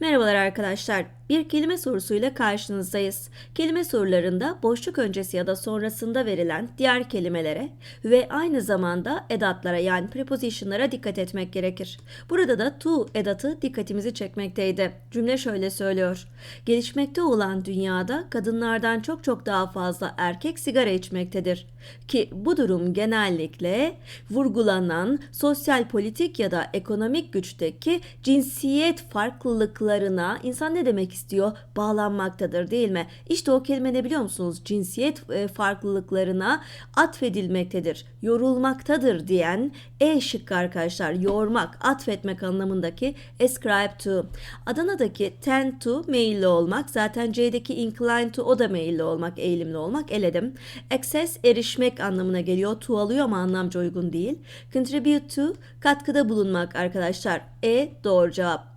Merhabalar arkadaşlar. Bir kelime sorusuyla karşınızdayız. Kelime sorularında boşluk öncesi ya da sonrasında verilen diğer kelimelere ve aynı zamanda edatlara yani prepositionlara dikkat etmek gerekir. Burada da to edatı dikkatimizi çekmekteydi. Cümle şöyle söylüyor. Gelişmekte olan dünyada kadınlardan çok çok daha fazla erkek sigara içmektedir. Ki bu durum genellikle vurgulanan sosyal politik ya da ekonomik güçteki cinsiyet farklılıklarına insan ne demek istiyor? Bağlanmaktadır değil mi? İşte o kelime ne biliyor musunuz? Cinsiyet e, farklılıklarına atfedilmektedir, yorulmaktadır diyen E şıkkı arkadaşlar. Yormak, atfetmek anlamındaki ascribe to. Adana'daki tend to meyilli olmak. Zaten C'deki incline to o da meyilli olmak, eğilimli olmak. Eledim. Access erişmek anlamına geliyor. To alıyor ama anlamca uygun değil. Contribute to katkıda bulunmak arkadaşlar. E doğru cevap.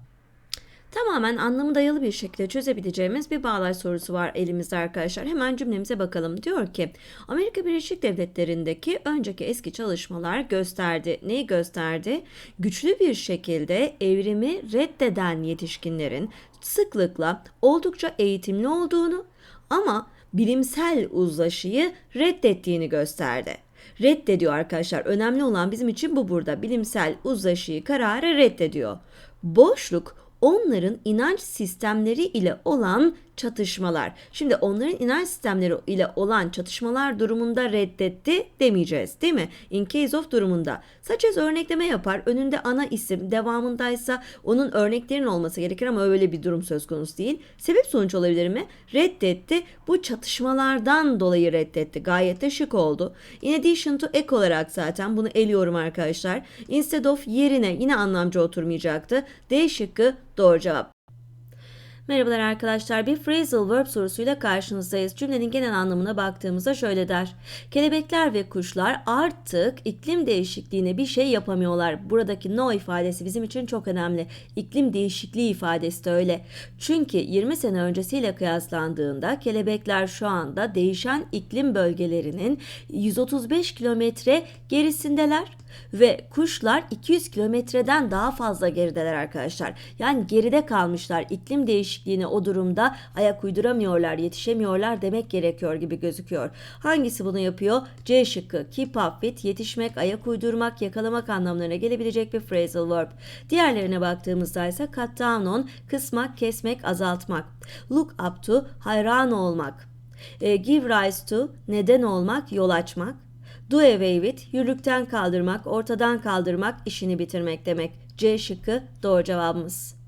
Tamamen anlamı dayalı bir şekilde çözebileceğimiz bir bağlaç sorusu var elimizde arkadaşlar. Hemen cümlemize bakalım. Diyor ki Amerika Birleşik Devletleri'ndeki önceki eski çalışmalar gösterdi. Neyi gösterdi? Güçlü bir şekilde evrimi reddeden yetişkinlerin sıklıkla oldukça eğitimli olduğunu ama bilimsel uzlaşıyı reddettiğini gösterdi reddediyor arkadaşlar. Önemli olan bizim için bu burada. Bilimsel uzlaşıyı kararı reddediyor. Boşluk onların inanç sistemleri ile olan çatışmalar. Şimdi onların inanç sistemleri ile olan çatışmalar durumunda reddetti demeyeceğiz değil mi? In case of durumunda. Sanchez örnekleme yapar. Önünde ana isim devamındaysa onun örneklerin olması gerekir ama öyle bir durum söz konusu değil. Sebep sonuç olabilir mi? Reddetti. Bu çatışmalardan dolayı reddetti. Gayet de şık oldu. In addition to ek olarak zaten bunu eliyorum arkadaşlar. Instead of yerine yine anlamcı oturmayacaktı. D şıkkı doğru cevap. Merhabalar arkadaşlar. Bir phrasal verb sorusuyla karşınızdayız. Cümlenin genel anlamına baktığımızda şöyle der. Kelebekler ve kuşlar artık iklim değişikliğine bir şey yapamıyorlar. Buradaki no ifadesi bizim için çok önemli. İklim değişikliği ifadesi de öyle. Çünkü 20 sene öncesiyle kıyaslandığında kelebekler şu anda değişen iklim bölgelerinin 135 kilometre gerisindeler ve kuşlar 200 kilometreden daha fazla gerideler arkadaşlar. Yani geride kalmışlar. İklim değişikliğine o durumda ayak uyduramıyorlar, yetişemiyorlar demek gerekiyor gibi gözüküyor. Hangisi bunu yapıyor? C şıkkı. Keep up with, yetişmek, ayak uydurmak, yakalamak anlamlarına gelebilecek bir phrasal verb. Diğerlerine baktığımızda ise cut down on, kısmak, kesmek, azaltmak. Look up to, hayran olmak. E, give rise to, neden olmak, yol açmak. Away with, yürürlükten kaldırmak, ortadan kaldırmak, işini bitirmek demek. C şıkkı doğru cevabımız.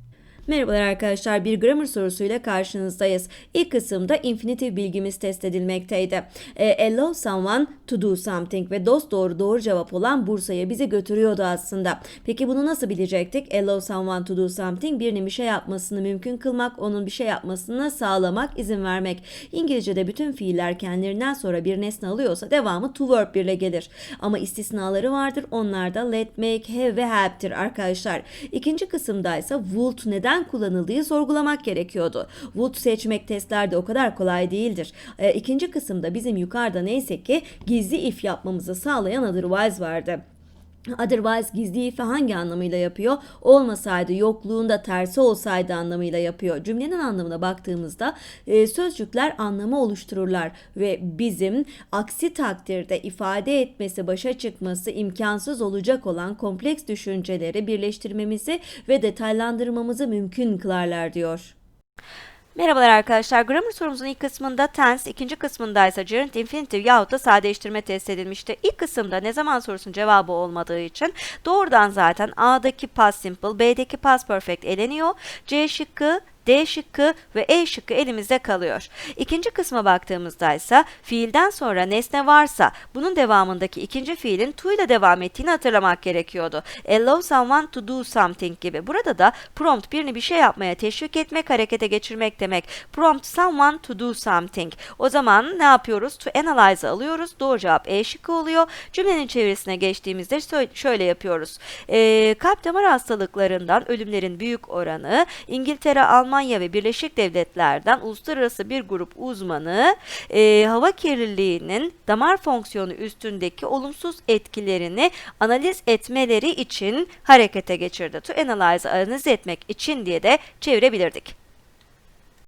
Merhabalar arkadaşlar bir grammar sorusuyla karşınızdayız. İlk kısımda infinitive bilgimiz test edilmekteydi. E, allow someone to do something ve dost doğru doğru cevap olan Bursa'ya bizi götürüyordu aslında. Peki bunu nasıl bilecektik? Allow someone to do something birinin bir şey yapmasını mümkün kılmak, onun bir şey yapmasını sağlamak, izin vermek. İngilizce'de bütün fiiller kendilerinden sonra bir nesne alıyorsa devamı to verb ile gelir. Ama istisnaları vardır. Onlar da let, make, have ve help'tir arkadaşlar. İkinci kısımda ise would neden kullanıldığı sorgulamak gerekiyordu. Would seçmek testlerde o kadar kolay değildir. E, ikinci kısımda bizim yukarıda neyse ki gizli if yapmamızı sağlayan otherwise vardı. Otherwise gizli ife hangi anlamıyla yapıyor? Olmasaydı, yokluğunda tersi olsaydı anlamıyla yapıyor. Cümlenin anlamına baktığımızda e, sözcükler anlamı oluştururlar ve bizim aksi takdirde ifade etmesi, başa çıkması imkansız olacak olan kompleks düşünceleri birleştirmemizi ve detaylandırmamızı mümkün kılarlar diyor. Merhabalar arkadaşlar. Grammar sorumuzun ilk kısmında tense, ikinci kısmında ise gerund infinitive yahut da sadeleştirme test edilmişti. İlk kısımda ne zaman sorusunun cevabı olmadığı için doğrudan zaten A'daki past simple, B'deki past perfect eleniyor. C şıkkı D şıkkı ve E şıkkı elimizde kalıyor. İkinci kısma baktığımızda ise fiilden sonra nesne varsa bunun devamındaki ikinci fiilin to ile devam ettiğini hatırlamak gerekiyordu. Allow someone to do something gibi. Burada da prompt birini bir şey yapmaya teşvik etmek, harekete geçirmek demek. Prompt someone to do something. O zaman ne yapıyoruz? To analyze alıyoruz. Doğru cevap E şıkkı oluyor. Cümlenin çevirisine geçtiğimizde şöyle yapıyoruz. Ee, kalp damar hastalıklarından ölümlerin büyük oranı İngiltere, Almanya, Almanya ve Birleşik Devletler'den uluslararası bir grup uzmanı e, hava kirliliğinin damar fonksiyonu üstündeki olumsuz etkilerini analiz etmeleri için harekete geçirdi. To analyze analiz etmek için diye de çevirebilirdik.